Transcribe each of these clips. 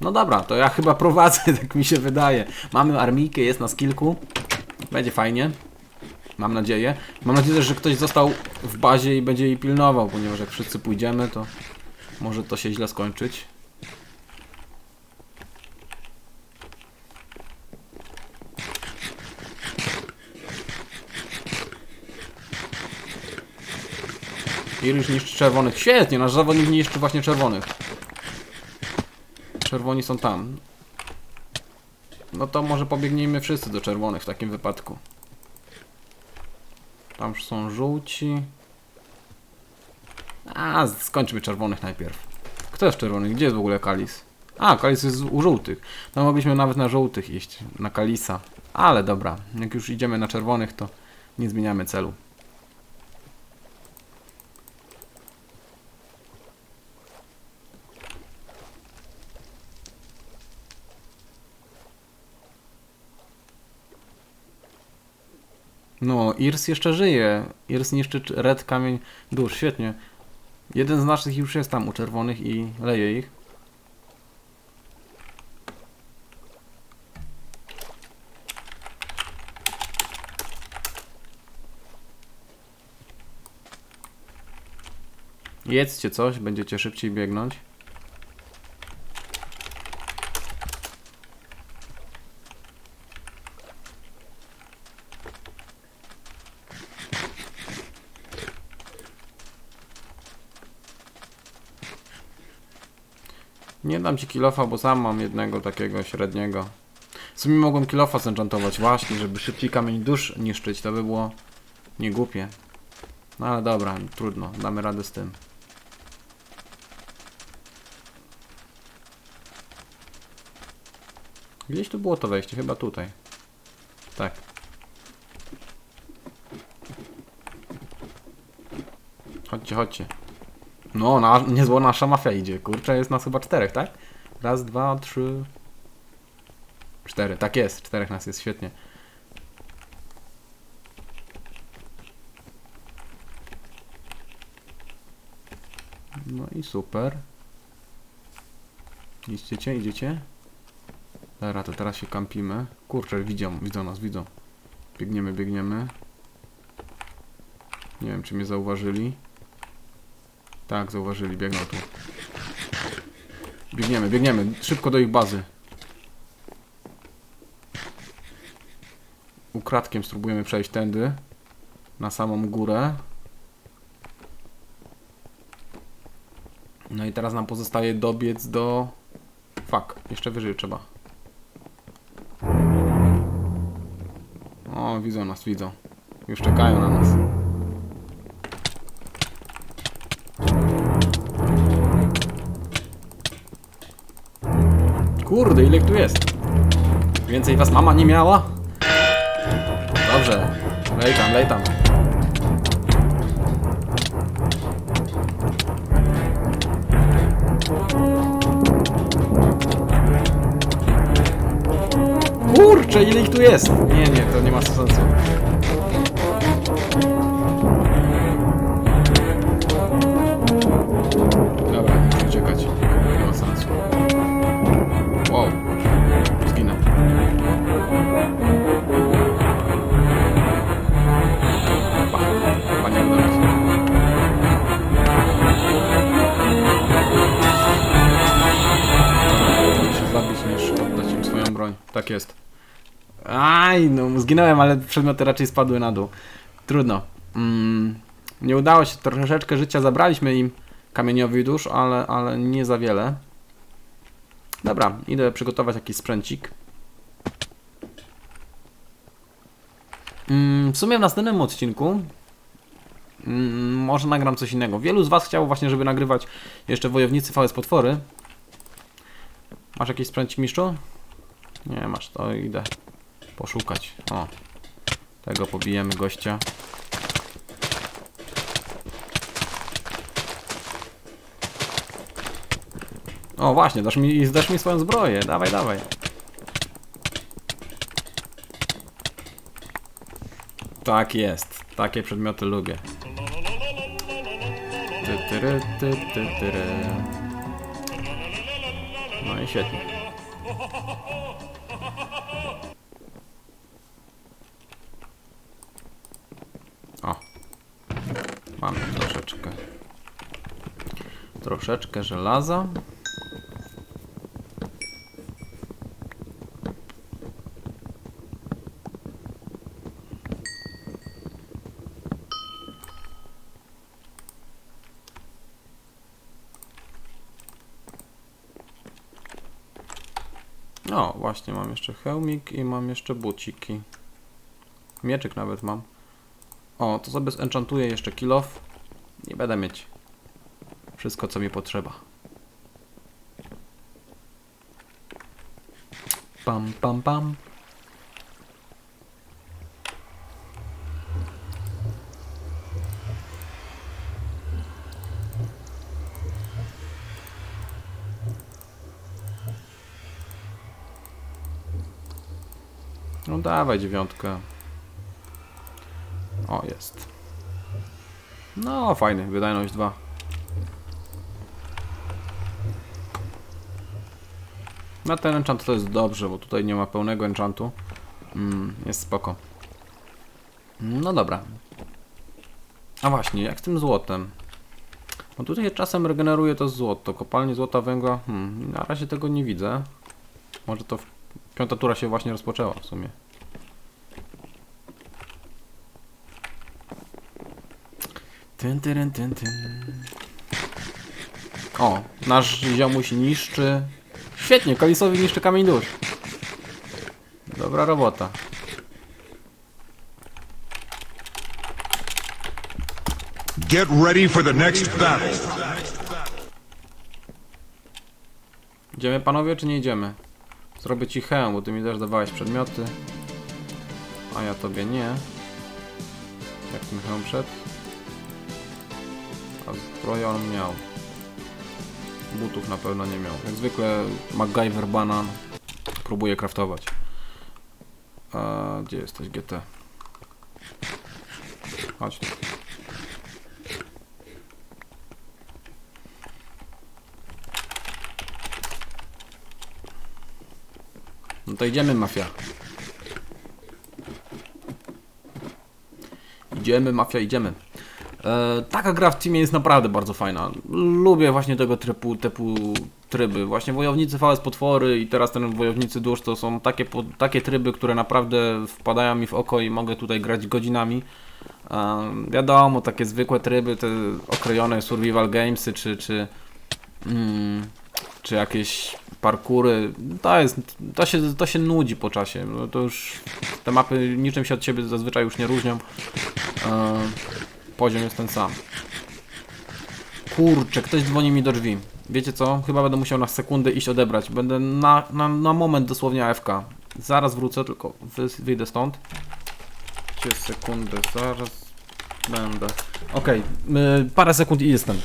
No dobra, to ja chyba prowadzę, tak mi się wydaje. Mamy armijkę, jest nas kilku. Będzie fajnie. Mam nadzieję. Mam nadzieję że ktoś został w bazie i będzie jej pilnował, ponieważ jak wszyscy pójdziemy, to może to się źle skończyć. Irish niszczy czerwonych. Świetnie, nasz zawodnik niszczy właśnie czerwonych. Czerwoni są tam. No to może pobiegnijmy wszyscy do czerwonych w takim wypadku. Tam są żółci. A, skończmy czerwonych najpierw. Kto jest czerwony? Gdzie jest w ogóle Kalis? A, Kalis jest u żółtych. No mogliśmy nawet na żółtych iść, na Kalisa. Ale dobra, jak już idziemy na czerwonych, to nie zmieniamy celu. No, Irs jeszcze żyje. Irs niszczy cz- red kamień dusz. Świetnie. Jeden z naszych już jest tam u czerwonych i leje ich. Jedzcie coś, będziecie szybciej biegnąć. Nie dam ci kilofa, bo sam mam jednego takiego średniego. W sumie mogłem kilofa zenchantować właśnie, żeby szybciej kamień dusz niszczyć, to by było niegłupie. No ale dobra, trudno, damy radę z tym. Gdzieś tu było to wejście, chyba tutaj. Tak. Chodźcie, chodźcie. No, na, niezła nasza mafia idzie. Kurczę, jest nas chyba czterech, tak? Raz, dwa, trzy... Cztery, tak jest. Czterech nas jest, świetnie. No i super. Idziecie, idziecie? Dobra, to teraz się kampimy. Kurczę, widzą, widzą nas, widzą. Biegniemy, biegniemy. Nie wiem, czy mnie zauważyli. Tak, zauważyli, biegną tu. Biegniemy, biegniemy, szybko do ich bazy. Ukradkiem spróbujemy przejść tędy. Na samą górę. No i teraz nam pozostaje dobiec do... Fuck, jeszcze wyżej trzeba. O, widzą nas, widzą. Już czekają na nas. Kurde, ile tu jest? Więcej was mama nie miała? Dobrze, lej tam, lej tam. Kurczę, ile ich tu jest? Nie, nie, to nie ma sensu. Tak jest. Aj, no zginąłem, ale przedmioty raczej spadły na dół. Trudno. Mm, nie udało się, troszeczkę życia zabraliśmy im kamieniowi dusz, ale, ale nie za wiele. Dobra, idę przygotować jakiś sprzęcik. Mm, w sumie w następnym odcinku mm, może nagram coś innego. Wielu z Was chciało właśnie, żeby nagrywać jeszcze Wojownicy VS Potwory. Masz jakiś sprzęcik, mistrzu? Nie masz, to idę poszukać. O, tego pobijemy gościa. O właśnie, dasz mi, zdasz mi swoją zbroję. Dawaj, dawaj. Tak jest. Takie przedmioty lubię. Ty, tyry, ty, ty, tyry. No i świetnie. Troszeczkę żelaza. O, właśnie mam jeszcze hełmik i mam jeszcze buciki. Mieczyk nawet mam. O, to sobie zenchantuję jeszcze kill off. Nie będę mieć wszystko, co mi potrzeba. Pam, pam, pam. No dawaj dziewiątkę. O, jest. No, fajny, wydajność 2. Na ten enchant to jest dobrze, bo tutaj nie ma pełnego enchantu. Mm, jest spoko. No dobra. A właśnie, jak z tym złotem? No tutaj czasem regeneruje to złoto. Kopalnie złota węgla. Hmm, na razie tego nie widzę. Może to w... piąta tura się właśnie rozpoczęła w sumie. Tyn, tyn, tyn, tyn. O, nasz ziomuś niszczy. Świetnie, Kalisowi niszczy kamień dusz. Dobra robota. Get ready for the next battle. Idziemy panowie, czy nie idziemy? Zrobię ci hełm, bo ty mi też dawałeś przedmioty. A ja tobie nie. Jak ten hełm przed? A zbroję on miał. Butów na pewno nie miał. Jak zwykle MacGyver banan próbuje kraftować. A gdzie jesteś GT? Chodź tu. No to idziemy, mafia. Idziemy, mafia, idziemy. E, taka gra w teamie jest naprawdę bardzo fajna. Lubię właśnie tego typu, typu tryby. Właśnie wojownicy VS potwory i teraz ten wojownicy dusz to są takie, takie tryby, które naprawdę wpadają mi w oko i mogę tutaj grać godzinami. E, wiadomo, takie zwykłe tryby, te okrojone survival gamesy czy, czy mm, czy jakieś parkury, to jest, to się, to się nudzi po czasie, no to już te mapy niczym się od siebie zazwyczaj już nie różnią, e, poziom jest ten sam. Kurczę, ktoś dzwoni mi do drzwi, wiecie co, chyba będę musiał na sekundę iść odebrać, będę na, na, na moment dosłownie AFK, zaraz wrócę, tylko wy, wyjdę stąd, Cię sekundę, zaraz będę, okej, y, parę sekund i jestem.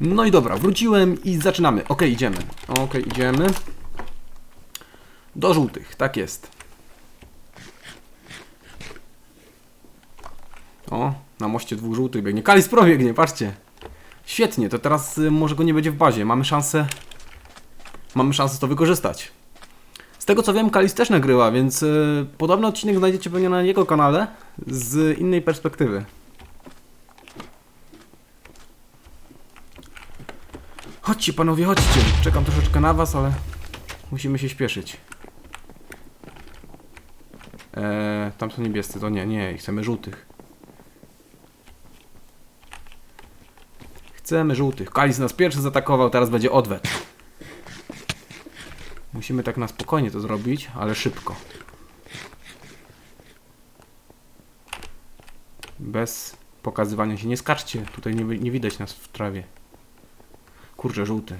No i dobra, wróciłem i zaczynamy. Ok, idziemy. Ok, idziemy. Do żółtych, tak jest. O, na moście dwóch żółtych biegnie. Kalis Pro biegnie, patrzcie. Świetnie, to teraz y, może go nie będzie w bazie. Mamy szansę. Mamy szansę to wykorzystać. Z tego co wiem, Kalis też nagrywa, więc y, podobny odcinek znajdziecie pewnie na jego kanale z innej perspektywy. Chodźcie panowie, chodźcie. Czekam troszeczkę na was, ale musimy się śpieszyć. Eee, tam są niebiescy, to nie, nie, chcemy żółtych. Chcemy żółtych. Kalis nas pierwszy zaatakował, teraz będzie odwet. Musimy tak na spokojnie to zrobić, ale szybko. Bez pokazywania się. Nie skaczcie, tutaj nie, nie widać nas w trawie. Kurczę, żółty.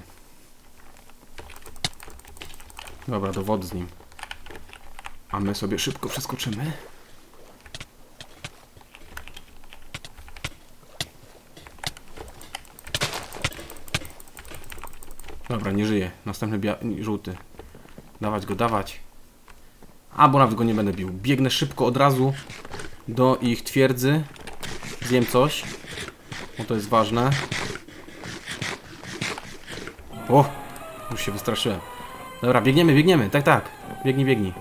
Dobra, do wody z nim. A my sobie szybko przeskoczymy. Dobra, nie żyje. Następny żółty. Dawać go, dawać. Albo nawet go nie będę bił. Biegnę szybko od razu do ich twierdzy. Zjem coś. Bo to jest ważne. O! Już się wystraszyłem. Dobra, biegniemy, biegniemy. Tak, tak. Biegnij, biegnij.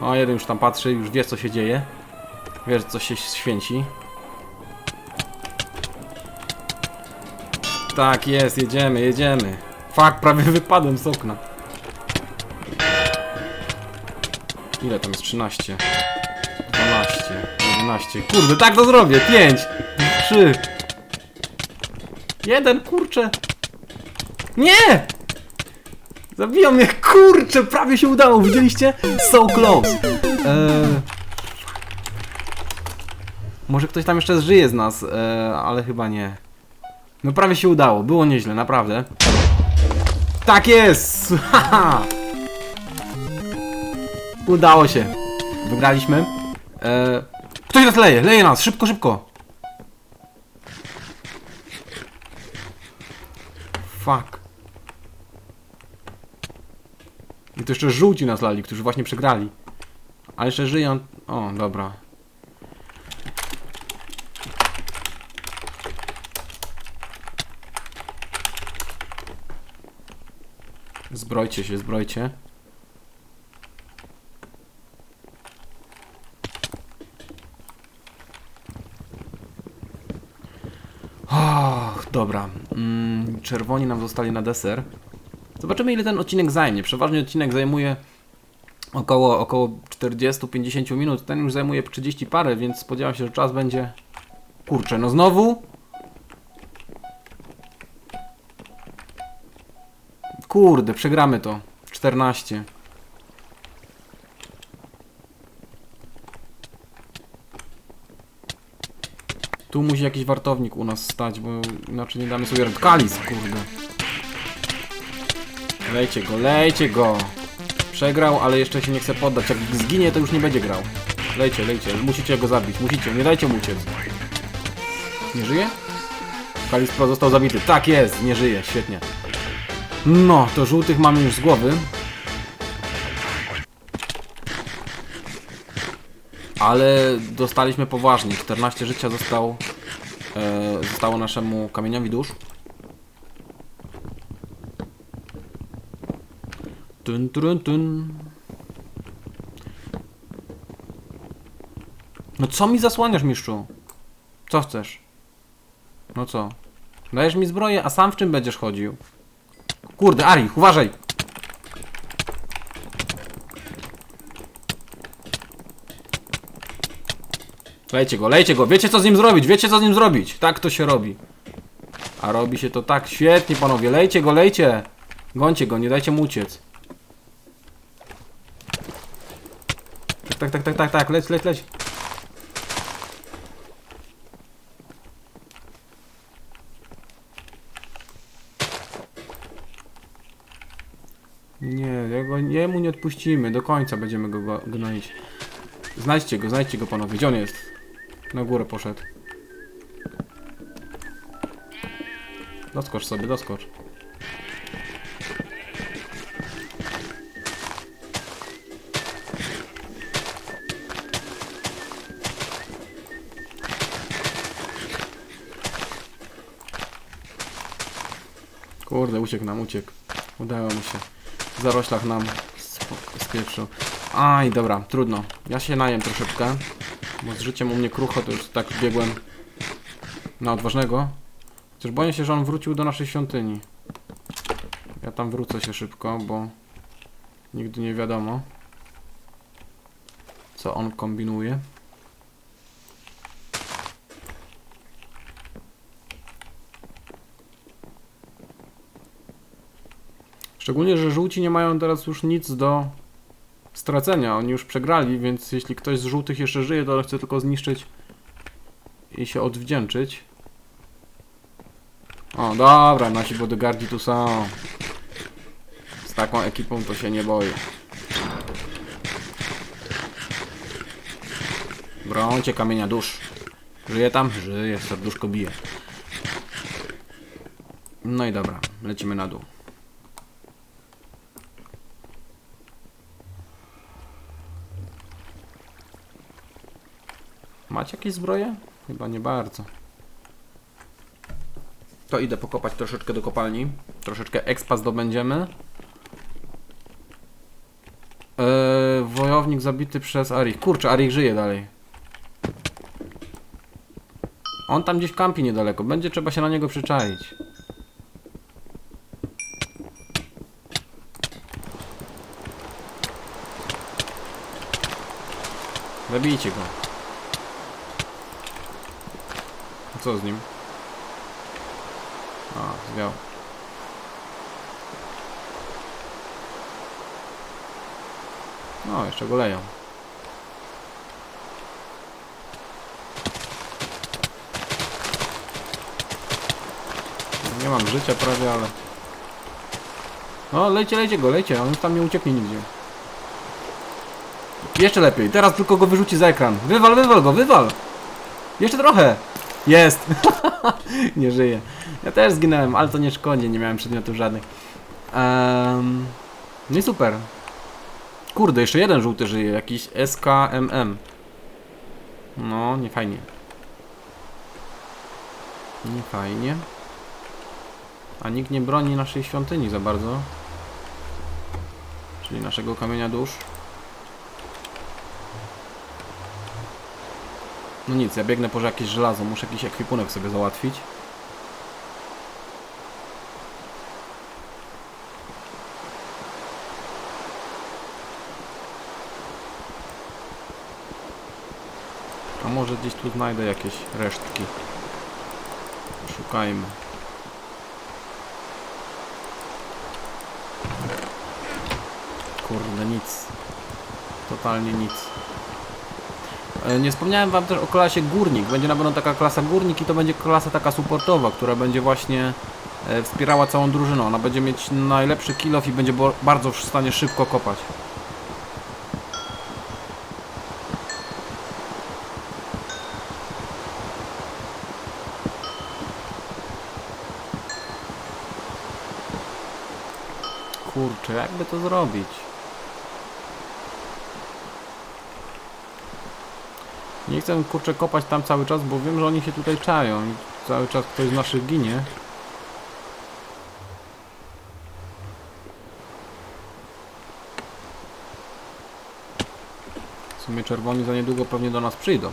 O, jeden już tam patrzy, już wie co się dzieje. Wiesz co się święci. Tak jest, jedziemy, jedziemy. Fak, prawie wypadłem z okna. Ile tam jest? 13 12 11 Kurde, tak to zrobię! 5 3 1, kurczę! Nie! Zabiją mnie, kurczę! Prawie się udało, widzieliście? So close! Eee... Może ktoś tam jeszcze żyje z nas, eee, ale chyba nie. No prawie się udało, było nieźle, naprawdę. Tak jest! Haha! Udało się. Wygraliśmy. Eee, ktoś nas leje, leje nas, szybko, szybko. Fuck. I to jeszcze żółci nas lali, którzy właśnie przegrali. A jeszcze żyją... O, dobra. Zbrojcie się, zbrojcie. Och, dobra. Mm, czerwoni nam zostali na deser. Zobaczymy ile ten odcinek zajmie. Przeważnie odcinek zajmuje około, około 40-50 minut. Ten już zajmuje 30 parę, więc spodziewam się, że czas będzie... Kurczę, no znowu? Kurde, przegramy to. 14. Tu musi jakiś wartownik u nas stać, bo inaczej nie damy sobie rad. Kalis, kurde. Lejcie go, lejcie go. Przegrał, ale jeszcze się nie chce poddać. Jak zginie, to już nie będzie grał. Lejcie, lejcie. Musicie go zabić. Musicie. Nie dajcie mu uciec. Nie żyje? Kalis Pro został zabity. Tak jest, nie żyje. Świetnie. No, to żółtych mamy już z głowy. Ale dostaliśmy poważnie. 14 życia został, e, zostało naszemu kamieniowi dusz. Tun, tun, tun. No co mi zasłaniasz, mistrzu? Co chcesz? No co? Dajesz mi zbroję, a sam w czym będziesz chodził? Kurde, Ari, uważaj! Lejcie go, lejcie go, wiecie co z nim zrobić, wiecie co z nim zrobić. Tak to się robi. A robi się to tak, świetnie panowie, lejcie go, lejcie. Gońcie go, nie dajcie mu uciec. Tak, tak, tak, tak, tak, tak, leć, leć, leć. Nie, jego, jemu nie odpuścimy, do końca będziemy go go gnoić. Znajdźcie go, znajdźcie go panowie, gdzie on jest? Na górę poszedł. Doskocz sobie, doskocz. Kurde, uciekł nam, uciekł. Udało mu się. W zaroślach nam sp- spieprzył. Aj, dobra, trudno. Ja się najem troszeczkę. Bo z życiem u mnie krucho, to już tak biegłem na odważnego. Chociaż boję się, że on wrócił do naszej świątyni. Ja tam wrócę się szybko, bo nigdy nie wiadomo, co on kombinuje. Szczególnie, że żółci nie mają teraz już nic do stracenia. Oni już przegrali, więc jeśli ktoś z żółtych jeszcze żyje, to chce tylko zniszczyć i się odwdzięczyć. O, dobra, nasi bodyguardzi tu są. Z taką ekipą to się nie boję. Brońcie kamienia dusz. Żyje tam? Żyje, serduszko bije. No i dobra, lecimy na dół. Macie jakieś zbroje? Chyba nie bardzo. To idę pokopać troszeczkę do kopalni. Troszeczkę expa zdobędziemy. Eee, wojownik zabity przez Arich. Kurczę, Arich żyje dalej. On tam gdzieś kampi niedaleko. Będzie trzeba się na niego przyczaić. Zabijcie go. A Co z nim? A, zwiał. No, jeszcze go leją. Nie mam życia prawie, ale... No, lejcie, lejcie go, lejcie, on tam nie ucieknie nigdzie. Jeszcze lepiej, teraz tylko go wyrzuci za ekran. Wywal, wywal go, wywal! Jeszcze trochę! Jest! nie żyje. Ja też zginąłem, ale to nie szkodzi, nie miałem przedmiotów żadnych. Um, no i super. Kurde, jeszcze jeden żółty żyje, jakiś SKMM. No, nie fajnie. Nie fajnie. A nikt nie broni naszej świątyni za bardzo. Czyli naszego kamienia dusz. No nic, ja biegnę po jakieś żelazo, muszę jakiś ekwipunek sobie załatwić. A może gdzieś tu znajdę jakieś resztki. Szukajmy. Kurde, nic. Totalnie nic. E, Nie wspomniałem wam też o klasie górnik. Będzie na pewno taka klasa górnik i to będzie klasa taka supportowa, która będzie właśnie e, wspierała całą drużynę. Ona będzie mieć najlepszy kill i będzie bardzo w stanie szybko kopać. Kurczę, jakby to zrobić? Nie chcę kurczę kopać tam cały czas, bo wiem, że oni się tutaj czają i cały czas ktoś z naszych ginie. W sumie czerwoni za niedługo pewnie do nas przyjdą.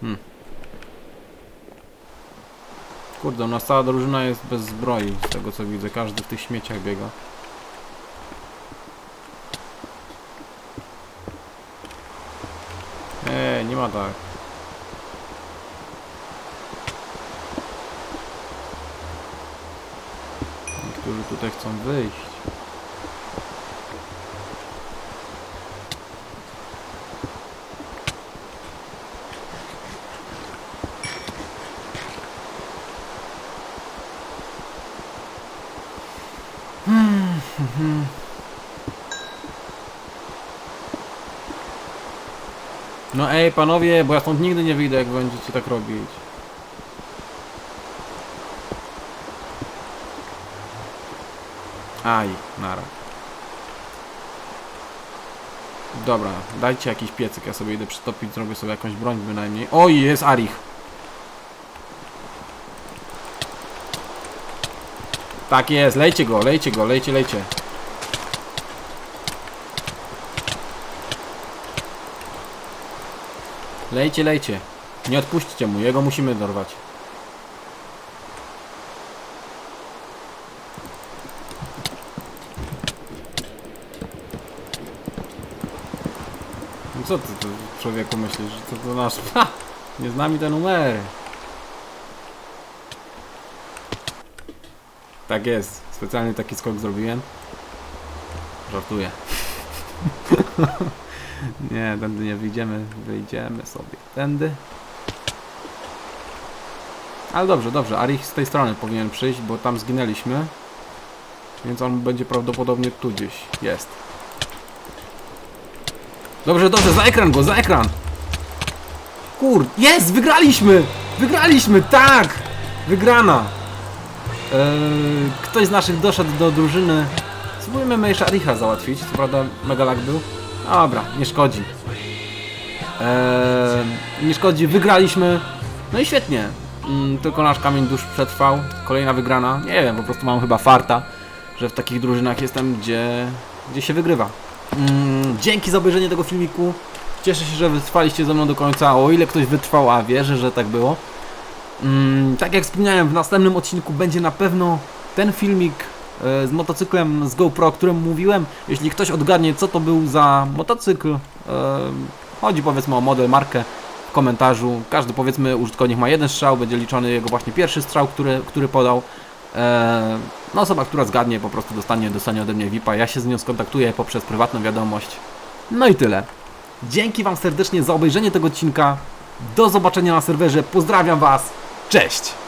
Hmm. Kurde, u nas cała drużyna jest bez zbroi, z tego co widzę. Każdy w tych śmieciach biega. Eee, nie ma tak. Niektórzy tutaj chcą wyjść. No ej, panowie, bo ja stąd nigdy nie wyjdę, jak będziecie tak robić. Aj, nara. Dobra, dajcie jakiś piecyk, ja sobie idę przytopić, zrobię sobie jakąś broń bynajmniej. Oj, jest Arich. Tak jest, lejcie go, lejcie go, lejcie, lejcie. Lejcie, lejcie. Nie odpuśćcie mu, jego musimy dorwać. No co ty tu człowieku myślisz, że to, to nasz... Ha! Nie z nami te numery. Tak jest. Specjalnie taki skok zrobiłem. Żartuję. nie, tędy nie wyjdziemy. Wyjdziemy sobie tędy. Ale dobrze, dobrze. Arich z tej strony powinien przyjść, bo tam zginęliśmy. Więc on będzie prawdopodobnie tu gdzieś. Jest. Dobrze, dobrze, za ekran go, za ekran! Kur... Jest! Wygraliśmy! Wygraliśmy, tak! Wygrana! Eee, ktoś z naszych doszedł do drużyny. Spróbujmy jeszcze Aricha załatwić. Co prawda mega lag był. Dobra, nie szkodzi. Eee, nie szkodzi, wygraliśmy. No i świetnie. Mm, tylko nasz kamień dusz przetrwał. Kolejna wygrana. Nie wiem, po prostu mam chyba farta, że w takich drużynach jestem, gdzie, gdzie się wygrywa. Mm, dzięki za obejrzenie tego filmiku. Cieszę się, że wytrwaliście ze mną do końca. O ile ktoś wytrwał, a wierzę, że tak było. Mm, tak jak wspomniałem, w następnym odcinku będzie na pewno ten filmik z motocyklem z GoPro, o którym mówiłem. Jeśli ktoś odgadnie, co to był za motocykl, chodzi powiedzmy o model, markę w komentarzu. Każdy powiedzmy użytkownik ma jeden strzał, będzie liczony jego właśnie pierwszy strzał, który, który podał. No osoba, która zgadnie, po prostu dostanie, dostanie ode mnie VIPa. Ja się z nią skontaktuję poprzez prywatną wiadomość. No i tyle. Dzięki Wam serdecznie za obejrzenie tego odcinka. Do zobaczenia na serwerze. Pozdrawiam Was. Cześć!